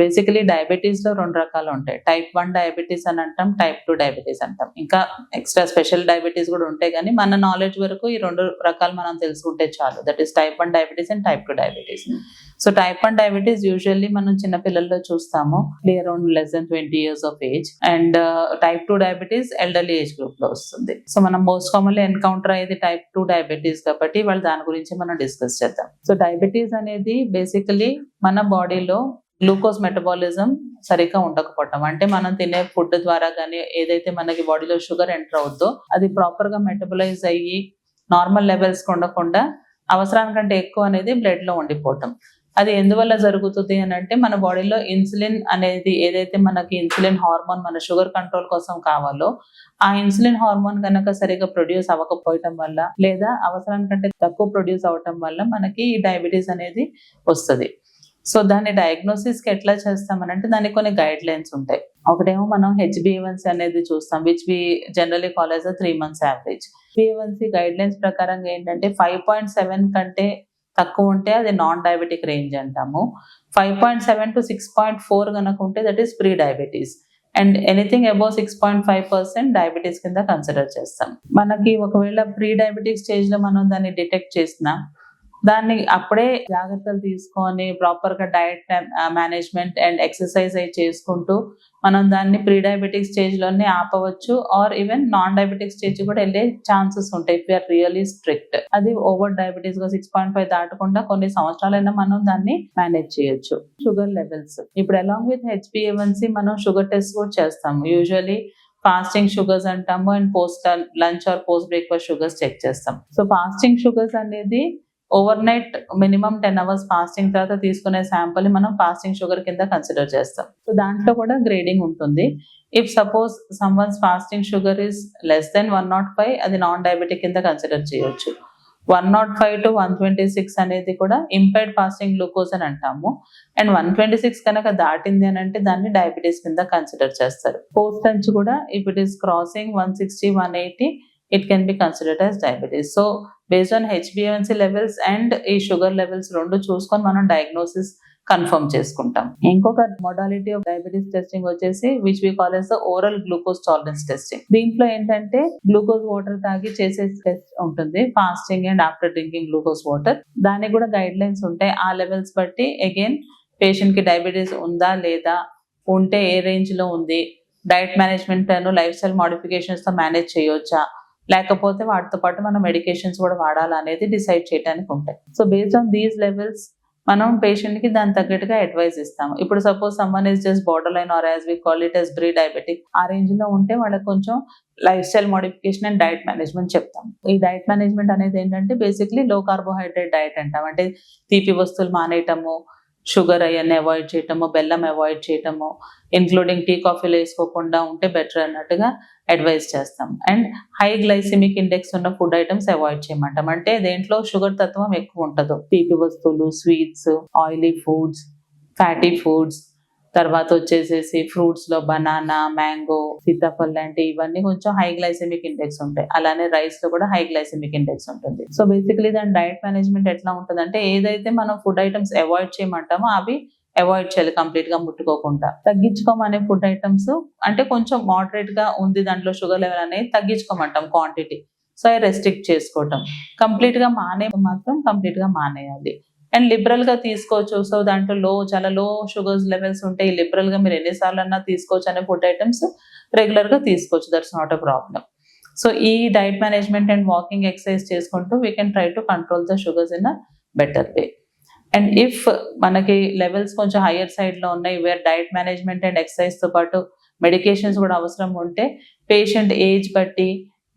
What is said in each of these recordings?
Basically డయాబెటీస్లో రెండు రకాలు ఉంటాయి. టైప్ వన్ డయాబెటీస్ అని అంటాం టైప్ టూ డయాబెటీస్ అంటాం. ఇంకా ఎక్స్ట్రా స్పెషల్ డయాబెటీస్ కూడా ఉంటాయి కానీ మన నాలెడ్జ్ వరకు ఈ రెండు రకాలు మనం తెలుసుకుంటే చాలు. That is type one diabetes and type two diabetes so type one diabetes usually మనం చిన్న పిల్లల్లో చూస్తాము. Around less than twenty years of age and type two diabetes elderly age గ్రూప్లో వస్తుంది. సో మనం మోస్ట్ కామన్లీ ఎన్కౌంటర్ అయ్యేది type two diabetes కాబట్టి వాళ్ళు దాని గురించి మనం డిస్కస్ చేద్దాం. సో డయాబెటీస్ అనేది బేసికలీ మన బాడీలో గ్లూకోజ్ మెటబాలిజం సరిగ్గా ఉండకపోవటం. అంటే మనం తినే ఫుడ్ ద్వారా కానీ ఏదైతే మనకి బాడీలో షుగర్ ఎంటర్ అవుద్దో అది ప్రాపర్గా మెటబలైజ్ అయ్యి నార్మల్ లెవెల్స్ ఉండకుండా అవసరానికంటే ఎక్కువ అనేది బ్లడ్లో ఉండిపోవటం. అది ఎందువల్ల జరుగుతుంది అని అంటే మన బాడీలో ఇన్సులిన్ అనేది ఏదైతే మనకి ఇన్సులిన్ హార్మోన్ మన షుగర్ కంట్రోల్ కోసం కావాలో ఆ ఇన్సులిన్ హార్మోన్ కనుక సరిగా ప్రొడ్యూస్ అవ్వకపోవటం వల్ల లేదా అవసరానికంటే తక్కువ ప్రొడ్యూస్ అవ్వటం వల్ల మనకి ఈ డయాబెటీస్ అనేది వస్తుంది. సో దాన్ని డయాగ్నోసిస్కి ఎట్లా చేస్తామనంటే దానికి కొన్ని గైడ్ లైన్స్ ఉంటాయి. ఒకటేమో మనం హెచ్బిఏవన్సీ అనేది చూస్తాం which we generally college three months average హెచ్బిఏవన్సీ guidelines ప్రకారంగా ఏంటంటే ఫైవ్ పాయింట్ సెవెన్ కంటే తక్కువ ఉంటే అది నాన్ డయాబెటిక్ రేంజ్ అంటాము. Five point seven to six point four కనుక ఉంటే that is pre diabetes and anything above six point five percent diabetes కింద కన్సిడర్ చేస్తాం. మనకి ఒకవేళ ప్రీ డయాబెటిక్ స్టేజ్లో మనం దాన్ని డిటెక్ట్ చేసినా దాన్ని అప్పుడే జాగ్రత్తలు తీసుకొని ప్రాపర్గా డయట్ మేనేజ్మెంట్ అండ్ ఎక్సర్సైజ్ అయి చేసుకుంటూ మనం దాన్ని ప్రీ డయాబెటిక్ స్టేజ్లోనే ఆపవచ్చు. Or even non diabetic stage కూడా వెళ్ళే ఛాన్సెస్ ఉంటాయి. If are really strict. అది ఓవర్ డయాబెటీస్గా సిక్స్ పాయింట్ ఫైవ్ దాటకుండా కొన్ని సంవత్సరాలైనా మనం దాన్ని మేనేజ్ చేయొచ్చు. Sugar levels. ఇప్పుడు అలాంగ్ విత్ హెచ్పిఎవన్సీ మనం షుగర్ టెస్ట్ కూడా చేస్తాము యూజువలీ ఫాస్టింగ్ షుగర్స్ అంటాము and post lunch or post breakfast sugars check చేస్తాం. సో ఫాస్టింగ్ షుగర్స్ అనేది overnight minimum ten hours fasting తర్వాత తీసుకునే శాంపుల్ మనం ఫాస్టింగ్ షుగర్ కింద కన్సిడర్ చేస్తాం. సో దాంట్లో కూడా గ్రేడింగ్ ఉంటుంది. If suppose someone's fasting sugar is less than one not five అది నాన్ డయాబెటిక్ కింద కన్సిడర్ చేయొచ్చు. One not five to one twenty six అనేది కూడా ఇంపైర్డ్ ఫాస్టింగ్ గ్లూకోజ్ అని అంటాము. అండ్ వన్ ట్వంటీ సిక్స్ కనుక దాటింది అని అంటే దాన్ని డయాబెటీస్ కింద కన్సిడర్ చేస్తారు. పోస్ట్ టెన్స్ కూడా if it is crossing one sixty one eighty it can be considered as diabetes so based on హెచ్బిఎన్సీ levels and ఈ షుగర్ లెవెల్స్ రెండు చూసుకొని మనం డయాగ్నోసిస్ కన్ఫర్మ్ చేసుకుంటాం. ఇంకొక మోడాలిటీ ఆఫ్ డయాబెటీస్ టెస్టింగ్ వచ్చేసి which we call as the oral glucose tolerance testing దీంట్లో ఏంటంటే glucose water తాగి చేసే టెస్ట్ ఉంటుంది. Fasting and after drinking glucose water దానికి కూడా గైడ్ లైన్స్ ఉంటాయి. ఆ లెవెల్స్ బట్టి అగైన్ పేషెంట్కి డయాబెటీస్ ఉందా లేదా ఉంటే ఏ రేంజ్లో ఉంది డైట్ మేనేజ్మెంట్ లైఫ్ స్టైల్ మోడిఫికేషన్స్తో మేనేజ్ చేయొచ్చా లేకపోతే వాటితో పాటు మనం మెడికేషన్స్ కూడా వాడాలనేది డిసైడ్ చేయడానికి ఉంటాయి. So based on these levels మనం పేషెంట్కి దాని తగ్గట్టుగా అడ్వైస్ ఇస్తాము. ఇప్పుడు suppose someone is just border line or as we call it as pre diabetic ఆ రేంజ్లో ఉంటే వాళ్ళకి కొంచెం life style modification and diet management చెప్తాం ఈ డైట్ మేనేజ్మెంట్ అనేది ఏంటంటే బేసిక్లీ లో కార్బోహైడ్రేట్ డైట్ అంటాం అంటే తీపి వస్తువులు మానేయటము షుగర్ అవన్నీ అవాయిడ్ చేయటము బెల్లం అవాయిడ్ చేయటము ఇన్క్లూడింగ్ టీ కాఫీలు వేసుకోకుండా ఉంటే బెటర్ అన్నట్టుగా అడ్వైజ్ చేస్తాం. అండ్ హై గ్లైసిమిక్ ఇండెక్స్ ఉన్న ఫుడ్ ఐటమ్స్ అవాయిడ్ చేయమంటాం. అంటే దేంట్లో షుగర్ తత్వం ఎక్కువ ఉంటుందో. తీపి వస్తువులు sweets oily foods fatty foods తర్వాత వచ్చేసేసి ఫ్రూట్స్లో బనానా మ్యాంగో సీతాఫల్ లాంటి ఇవన్నీ కొంచెం హై గ్లైసెమిక్ ఇండెక్స్ ఉంటాయి. అలానే రైస్లో కూడా హై గ్లైసెమిక్ ఇండెక్స్ ఉంటుంది. సో బేసికలీ దాని డైట్ మేనేజ్మెంట్ ఎట్లా ఉంటుంది అంటే ఏదైతే మనం ఫుడ్ ఐటమ్స్ అవాయిడ్ చేయమంటామో అవి అవాయిడ్ చేయాలి కంప్లీట్గా ముట్టుకోకుండా. తగ్గించుకోమనే ఫుడ్ ఐటమ్స్ అంటే కొంచెం మోడరేట్గా ఉంది దాంట్లో షుగర్ లెవెల్ అనేది తగ్గించుకోమంటాం క్వాంటిటీ సో అవి రెస్ట్రిక్ట్ చేసుకోవటం. కంప్లీట్గా మానే మాత్రం కంప్లీట్గా మానేయాలి. అండ్ లిబరల్గా తీసుకోవచ్చు. సో దాంట్లో లో చాలా లో షుగర్స్ లెవెల్స్ ఉంటాయి. లిబరల్గా మీరు ఎన్నిసార్లు అన్నా తీసుకోవచ్చు అనే ఫుడ్ ఐటమ్స్ రెగ్యులర్గా తీసుకోవచ్చు. That's not a problem so ఈ diet management and walking exercise చేసుకుంటూ we can try to control the sugars in a better way and if మనకి లెవెల్స్ కొంచెం హయ్యర్ సైడ్లో ఉన్నాయి వేర్ డైట్ మేనేజ్మెంట్ అండ్ ఎక్సర్సైజ్తో పాటు మెడికేషన్స్ కూడా అవసరం ఉంటే పేషెంట్ ఏజ్ బట్టి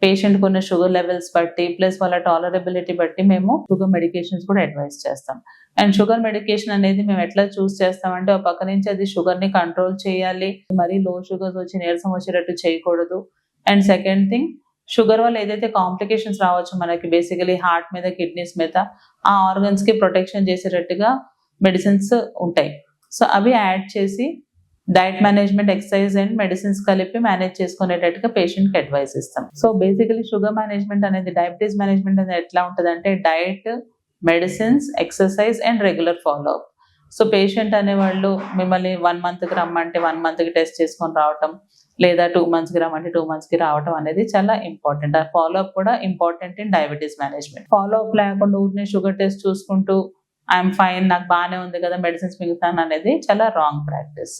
పేషెంట్ ఉన్న షుగర్ లెవెల్స్ బట్టి ప్లస్ వాళ్ళ టాలరబిలిటీ బట్టి మేము షుగర్ మెడికేషన్స్ కూడా అడ్వైస్ చేస్తాం. అండ్ షుగర్ మెడికేషన్ అనేది మేము ఎట్లా చూస్ చేస్తామంటే ఒక పక్క నుంచి అది షుగర్ని కంట్రోల్ చేయాలి. మరీ లో షుగర్స్ వచ్చి నీరసం వచ్చేటట్టు చేయకూడదు. అండ్ సెకండ్ థింగ్ షుగర్ వల్ల ఏదైతే కాంప్లికేషన్స్ రావచ్చు మనకి బేసికలీ హార్ట్ మీద కిడ్నీస్ మీద ఆ ఆర్గన్స్కి ప్రొటెక్షన్ చేసేటట్టుగా మెడిసిన్స్ ఉంటాయి. సో అవి యాడ్ చేసి diet management exercise and medicines కలిపి మేనేజ్ చేసుకునేటట్టుగా పేషెంట్కి అడ్వైస్ ఇస్తాం. సో బేసికలీ షుగర్ మేనేజ్మెంట్ అనేది డయాబెటీస్ మేనేజ్మెంట్ అనేది ఎట్లా ఉంటుంది అంటే diet medicines exercise and regular follow up. So patient అనేవాళ్ళు మిమ్మల్ని వన్ మంత్కి రమ్మంటే వన్ మంత్కి టెస్ట్ చేసుకొని రావటం లేదా టూ మంత్స్కి రమ్మంటే టూ మంత్స్కి రావటం అనేది చాలా ఇంపార్టెంట్ ఆ ఫాలో అప్ కూడా important in diabetes management follow up లేకుండా ఊరినే షుగర్ టెస్ట్ చూసుకుంటూ ఐఎమ్ ఫైన్ నాకు బాగానే ఉంది కదా మెడిసిన్స్ మిగుతాను అనేది చాలా రాంగ్ ప్రాక్టీస్